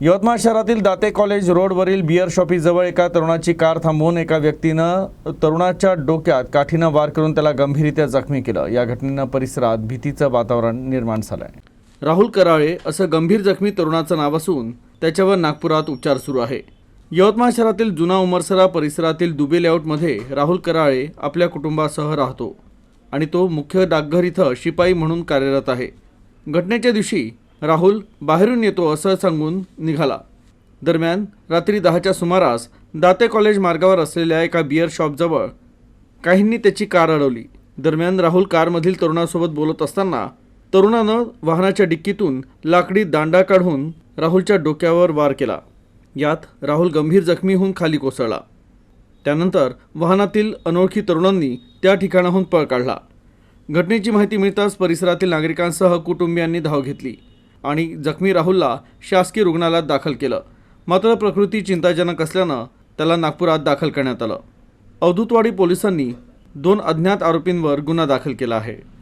यवतमाळ शहरातील दाते कॉलेज रोडवरील बिअर शॉपीजवळ एका तरुणाची कार थांबवून एका व्यक्तीनं तरुणाच्या डोक्यात काठीनं वार करून त्याला गंभीररित्या जखमी केलं. या घटनेनं परिसरात भीतीचं वातावरण निर्माण झालं आहे राहुल कराळे असं गंभीर जखमी तरुणाचं नाव असून त्याच्यावर नागपुरात उपचार सुरू आहे. यवतमाळ शहरातील जुना उमरसरा परिसरातील दुबे लेआउटमध्ये राहुल कराळे आपल्या कुटुंबासह राहतो आणि तो मुख्य डाकघर इथं शिपाई म्हणून कार्यरत आहे. घटनेच्या दिवशी राहुल बाहेरून येतो असं सांगून निघाला. दरम्यान रात्री दहाच्या सुमारास दाते कॉलेज मार्गावर असलेल्या एका बिअर शॉपजवळ काहींनी त्याची कार अडवली. दरम्यान राहुल कारमधील तरुणासोबत बोलत असताना तरुणानं वाहनाच्या डिक्कीतून लाकडी दांडा काढून राहुलच्या डोक्यावर वार केला. यात राहुल गंभीर जखमी होऊन खाली कोसळला. त्यानंतर वाहनातील अनोळखी तरुणांनी त्या ठिकाणाहून पळ काढला. घटनेची माहिती मिळताच परिसरातील नागरिकांसह कुटुंबियांनी धाव घेतली. आणि जखमी राहुलला शासकीय रुग्णालयात दाखल केलं. मात्र प्रकृती चिंताजनक असल्यानं त्याला नागपुरात दाखल करण्यात आलं. अवधूतवाडी पोलिसांनी दोन अज्ञात आरोपींवर गुन्हा दाखल केला आहे.